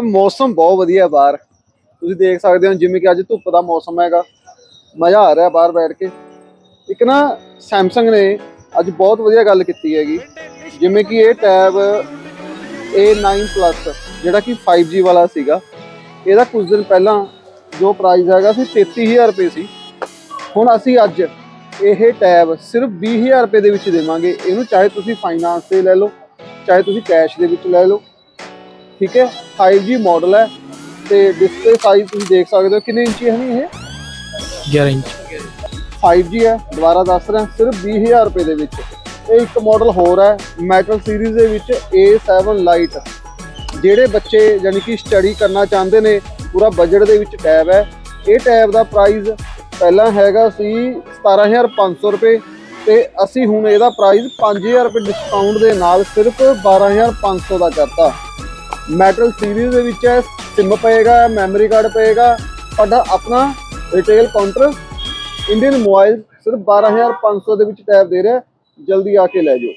ਮੌਸਮ ਬਹੁਤ ਵਧੀਆ ਬਾਹਰ। ਤੁਸੀਂ ਦੇਖ ਸਕਦੇ ਹੋ ਜਿਵੇਂ ਕਿ ਅੱਜ ਧੁੱਪ ਦਾ ਮੌਸਮ ਹੈਗਾ। ਮਜ਼ਾ ਆ ਰਿਹਾ ਬਾਹਰ ਬੈਠ ਕੇ। ਇੱਕ ਨਾ ਸੈਮਸੰਗ ਨੇ ਅੱਜ ਬਹੁਤ ਵਧੀਆ ਗੱਲ ਕੀਤੀ ਹੈਗੀ। ਜਿਵੇਂ ਕਿ ਇਹ ਟੈਬ A9 Plus, ਜਿਹੜਾ ਕਿ 5G ਵਾਲਾ ਸੀਗਾ। ਇਹਦਾ ਕੁਝ ਦਿਨ ਪਹਿਲਾਂ ਜੋ ਪ੍ਰਾਈਸ ਹੈਗਾ ਸੀ 33000 ਰੁਪਏ ਸੀ। ਹੁਣ ਅਸੀਂ ਅੱਜ ਇਹ ਟੈਬ ਸਿਰਫ 20000 ਰੁਪਏ ਦੇ ਵਿੱਚ ਦੇਵਾਂਗੇ। ਇਹਨੂੰ ਚਾਹੇ ਤੁਸੀਂ ਫਾਈਨਾਂਸ ਤੇ ਲੈ ਲਓ, ਚਾਹੇ ਤੁਸੀਂ ਕੈਸ਼ ਦੇ ਵਿੱਚ ਲੈ ਲਓ। ਠੀਕ ਹੈ? 5G ਮਾਡਲ ਹੈ ਤੇ ਡਿਸਪਲੇ ਸਾਈਜ਼ ਤੁਸੀਂ ਦੇਖ ਸਕਦੇ ਹੋ। ਕਿੰਨੇ ਇੰਚੀ ਹੈ ਨੀ ਇਹ? 11 ਇੰਚ। 5G ਹੈ ਦੁਬਾਰਾ ਦੱਸ ਰਿਹਾ ਸਿਰਫ 20000 ਰੁਪਏ ਦੇ ਵਿੱਚ। ਇਹ ਇੱਕ ਮਾਡਲ ਹੋਰ ਹੈ ਮੈਟਲ ਸੀਰੀਜ਼ ਦੇ ਵਿੱਚ A7 Lite ਜਿਹੜੇ ਬੱਚੇ ਯਾਨੀ ਕਿ ਸਟੱਡੀ ਕਰਨਾ ਚਾਹੁੰਦੇ ਨੇ ਪੂਰਾ ਬਜਟ ਦੇ ਵਿੱਚ ਟੈਬ ਹੈ। ਇਹ ਟੈਬ ਦਾ ਪ੍ਰਾਈਸ ਪਹਿਲਾਂ ਹੈਗਾ ਸੀ 17500 ਰੁਪਏ ਤੇ ਅਸੀਂ ਹੁਣ ਇਹਦਾ ਪ੍ਰਾਈਸ 5000 ਰੁਪਏ ਡਿਸਕਾਊਂਟ ਦੇ ਨਾਲ ਸਿਰਫ 12500 ਦਾ ਕਰਤਾ। ਮੈਟਲ ਸੀਰੀਜ਼ ਦੇ ਵਿੱਚ ਹੈ, SIM ਪਏਗਾ ਮੈਮਰੀ ਕਾਰਡ ਪਏਗਾ ਤੁਹਾਡਾ ਆਪਣਾ ਰਿਟੇਲ ਕਾਊਂਟਰ ਇੰਡੀਅਨ ਮੋਬਾਈਲ ਸਿਰਫ 12500 ਦੇ ਵਿੱਚ ਟੈਬ ਦੇ ਰਿਹਾ ਜਲਦੀ ਆ ਕੇ ਲੈ ਜਾਓ।